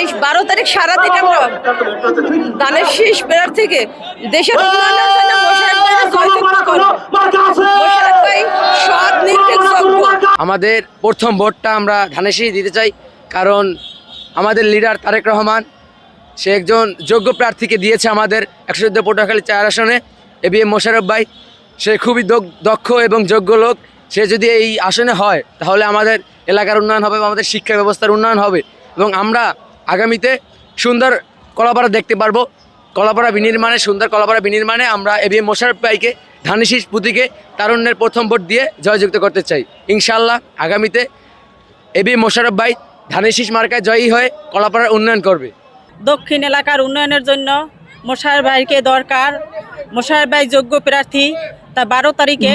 এই বারো তারিখ সারাদিন আমরা দানের শেষ বেড়ার থেকে দেশের আমাদের প্রথম ভোটটা আমরা ধানেশি দিতে চাই, কারণ আমাদের লিডার তারেক রহমান, সে একজন যোগ্য প্রার্থীকে দিয়েছে আমাদের একশো চোদ্দ পটুয়াখালী চার আসনে। এ বি এম মোশারফ ভাই, সে খুবই দক্ষ- এবং যোগ্য লোক। সে যদি এই আসনে হয়, তাহলে আমাদের এলাকার উন্নয়ন হবে, আমাদের শিক্ষা ব্যবস্থার উন্নয়ন হবে এবং আমরা আগামীতে সুন্দর কলাপাড়া দেখতে পারব। কলাপাড়া বিনির্মাণে, সুন্দর কলাপাড়া বিনির্মাণে আমরা এ বি এম মোশারফ ভাইকে ধানেশিস পুঁতিকে তারুণ্যের প্রথম ভোট দিয়ে জয়যুক্ত করতে চাই। ইনশাল্লাহ আগামীতে এ বি মোশারফ ভাই ধানেশিস মার্কায় জয়ী হয়ে কলাপাড়ার উন্নয়ন করবে। দক্ষিণ এলাকার উন্নয়নের জন্য মোশার ভাইকে দরকার। মোশার ভাই যোগ্য প্রার্থী। তা বারো তারিখে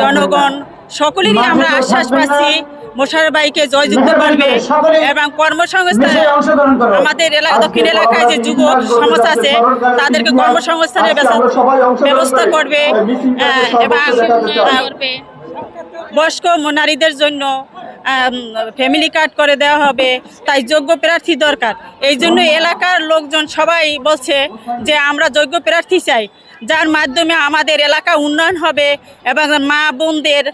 জনগণ সকলেরই আমরা আশ্বাস পাচ্ছি মোশার ভাইকে জয়যুক্ত করবে এবং কর্মসংস্থান আমাদের এলাকা দক্ষিণ এলাকায় যে যুবক সমাজ আছে তাদেরকে কর্মসংস্থানের ব্যবস্থা- করবে এবং বয়স্ক নারীদের জন্য ফ্যামিলি কার্ড করে দেওয়া হবে, তাই যোগ্য প্রার্থী দরকার। এই জন্য এলাকার লোকজন সবাই বলছে যে আমরা যোগ্য প্রার্থী চাই। যার মাধ্যমে আমাদের এলাকা উন্নয়ন হবে এবং মা বোনদের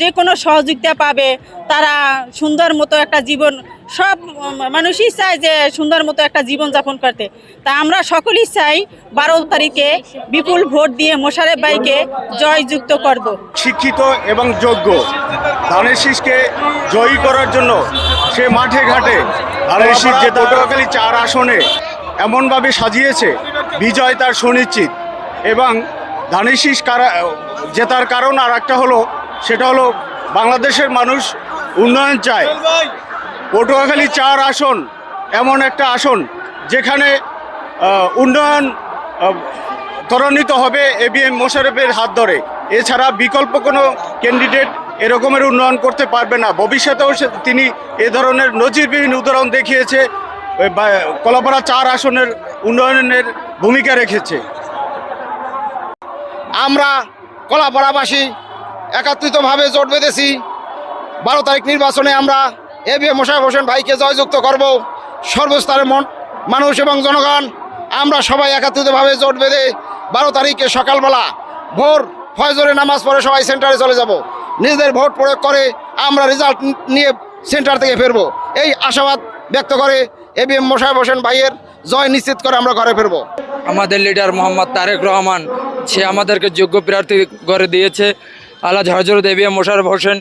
যে কোনো সহযোগিতা পাবে তারা সুন্দর মতো একটা জীবন সব মানুষই চায় যে সুন্দর মতো একটা জীবন যাপন করতে। তা আমরা সকলেই চাই বারো তারিখে বিপুল ভোট দিয়ে মোশারেফ ভাইকে জয়যুক্ত করব। শিক্ষিত এবং যোগ্য ধানের শীষকে জয়ী করার জন্য সে মাঠে ঘাটে ধানের শীষ যে পটুয়াখালী চার আসনে এমনভাবে সাজিয়েছে বিজয় তার সুনিশ্চিত। এবং ধানের শীষ কারা, জেতার কারণ আর একটা হলো, সেটা হলো বাংলাদেশের মানুষ উন্নয়ন চায়। পটুয়াখালী চার আসন, এমন একটা আসন যেখানে উন্নয়ন ত্বরান্বিত হবে এ বি এম মোশারফের হাত ধরে। এছাড়া বিকল্প কোনো ক্যান্ডিডেট এরকমের উন্নয়ন করতে পারবে না। ভবিষ্যতেও তিনি এ ধরনের নজিরবিহীন উদাহরণ দেখিয়েছে কলাপাড়া চার আসনের উন্নয়নের ভূমিকা রেখেছে। আমরা কলাপাড়াবাসী একত্রিতভাবে জোট বেঁধেছি। বারো তারিখ নির্বাচনে আমরা A B M Mosharraf Hossain ভাইকে জয়যুক্ত করব। সর্বস্তরের মন মানুষ এবং জনগণ, আমরা সবাই একত্রিতভাবে জোট বেঁধে বারো তারিখে সকালবেলা ভোর ফয়জরে নামাজ পড়ে সবাই সেন্টারে চলে যাব। নিজেদের ভোট প্রয়োগ করে আমরা রেজাল্ট নিয়ে সেন্টার থেকে ফিরবো। এই আশাবাদ ব্যক্ত করে A B M Mosharraf Hossain ভাইয়ের জয় নিশ্চিত করে আমরা ঘরে ফিরবো। আমাদের লিডার মোহাম্মদ তারেক রহমান, সে আমাদেরকে যোগ্য প্রার্থী করে দিয়েছে। আল্লাহ হজরত দেবী মোশারফ হোসেন,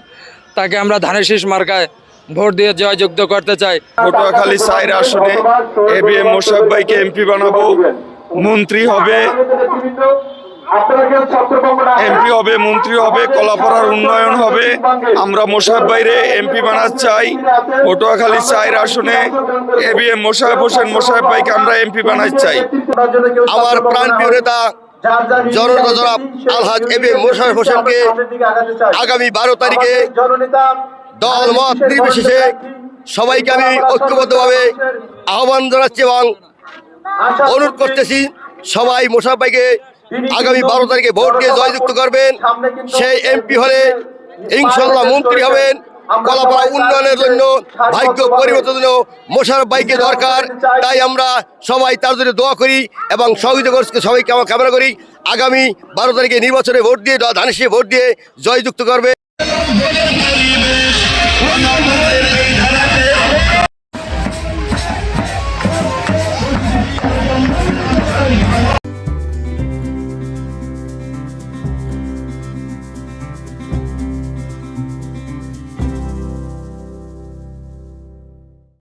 তাকে আমরা ধানের শীষ মার্কায় ভোট দিয়ে জয়যুক্ত করতে চাই। পটুয়াখালী সাইর আসনে এ বি এম মোশারফ ভাইকে এমপি বানাবো। মন্ত্রী হবে এমপি হবে, মন্ত্রী হবে, কলাপাড়ার উন্নয়ন হবে। আমরা মোশারফ বাইরে এমপি বানাতে চাই। পটুয়াখালী চাইর আসনে A B M Mosharraf Hossain Mosharraf ভাইকে আমরা এমপি বানাতে চাই। আমার প্রাণপ্রিয় নেতা, জননেতা জনাব আগামী বারো তারিখে দল মত নির্বিশেষে সবাইকে আমি ঐক্যবদ্ধভাবে আহ্বান জানাচ্ছি এবং অনুরোধ করতেছি সবাই মোশারফ ভাইকে আগামী বারো তারিখে ভোট দিয়ে জয়যুক্ত করবেন। সেই এমপি হলে ইনশাল্লাহ মন্ত্রী হবেন। কলাপাড়া উন্নয়নের জন্য ভাগ্য পরিবর্তনের জন্য মোশারফ ভাইকে দরকার। তাই আমরা সবাই তার জন্য দোয়া করি এবং সহযোগিতা করছি সবাইকে আমরা কামনা করি। আগামী বারো তারিখে নির্বাচনে ভোট দিয়ে ধানেশে ভোট দিয়ে জয়যুক্ত করবে।